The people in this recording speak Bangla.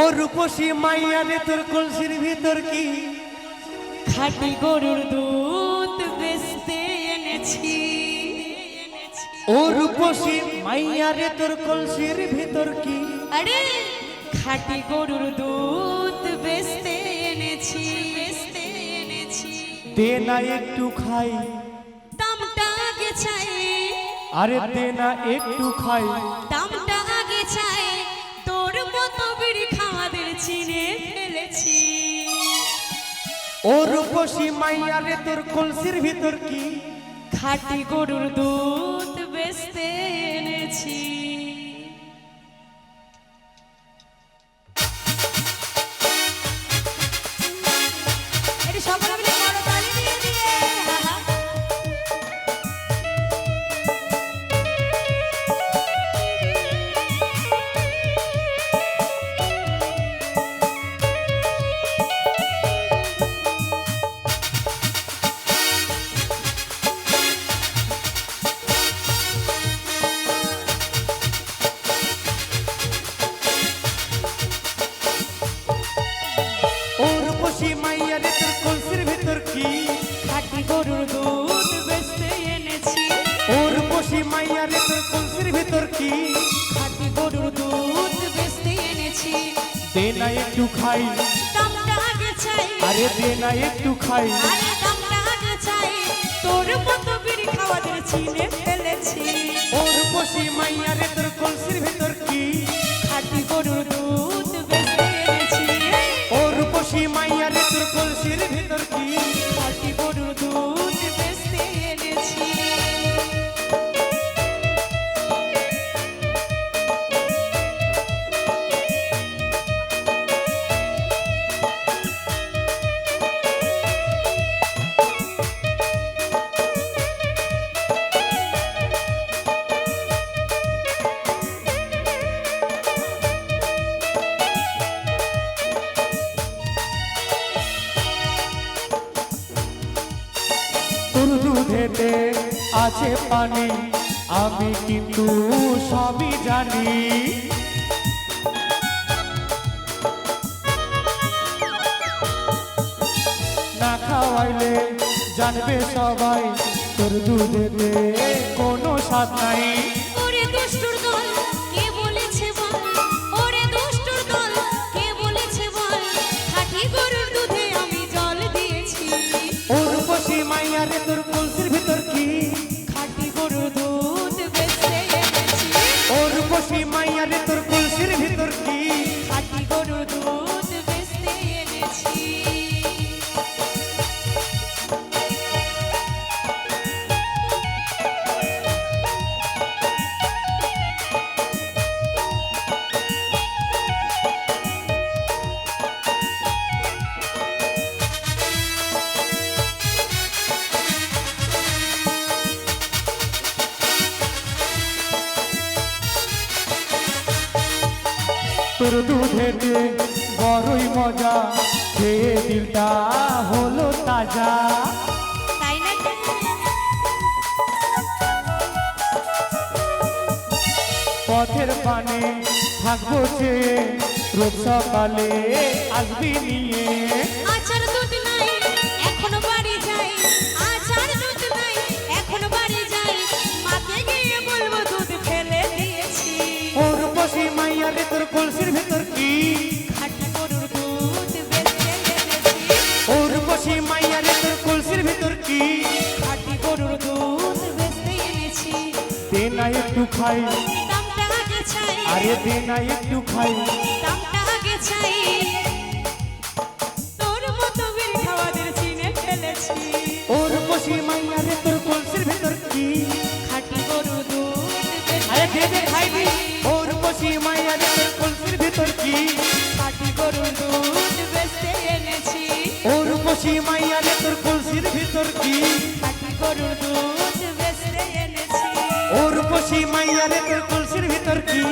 ও রূপসী মাইয়া রে তোর কলসির ভিতর কি? খাটি গরুর দুধ বেচতে এনেছি। ও রূপসী মাইয়া রে তোর কলসির ভিতর কি? আরে খাটি গরুর দুধ বেচতে এনেছি বেচতে এনেছি। দে না একটু খাই। দামটা আগে চাই। আরে দে না একটু খাই। ও রূপসী মাইয়া রে তোর কলসির ভিতর কি? খাঁটি গরুর দুধ গরুর দুধ বেচতে এনেছি। ও রূপসী মাইয়া রে তোর কলসির ভিতর কি? খাঁটি গরুর দুধ বেচতে এনেছি। দে না একটু খাই। দামটা আগে চাই। আরে দে না একটু খাই। আরে দামটা আগে চাই। তোর মতো বিড়ি খাওয়াদের চিনে ফেলেছি। ও রূপসী মাইয়া রে তোর কলসির ভিতর কি? খাঁটি গরুর দুধ দুধেতে আছে পানি, আমি কিন্তু সবই জানি। না খাওয়াইলে জানবে সবাই, তোর দুধেতে কোনো স্বাদ নাই। মাইয়া রে তোর কলসির ভিতর কি? খাটি গরু দুধ বেচতে এনেছি। ওর বসি তোর দুধেতে বড়ই মজা। খেয়ে দিলটা হলো তাজা। পথের পানে থাকব সে রোজ সকালে আসবি নিয়ে। রে তোর কলসির ভেতর কি? খাঁটি গরুর দুধ বেচতে এনেছি। ওর বসি মাইয়া রে তোর কলসির ভেতর কি? খাঁটি গরুর দুধ বেচতে এনেছি। দে না একটু খাই। দামটা আগে চাই। আরে দে না একটু খাই। দামটা আগে চাই। তোর মতো বিড়ি খাওয়াদের চিনে ফেলেছি। ওর বসি মাইয়া রে তোর কলসির ভেতর কি? বসি মাইয়া রে তোর কলসির ভিতর কি? গরুর দুধ বেচতে এনেছি। ওর বসি মাইয়া রে তোর কলসির ভিতর কি?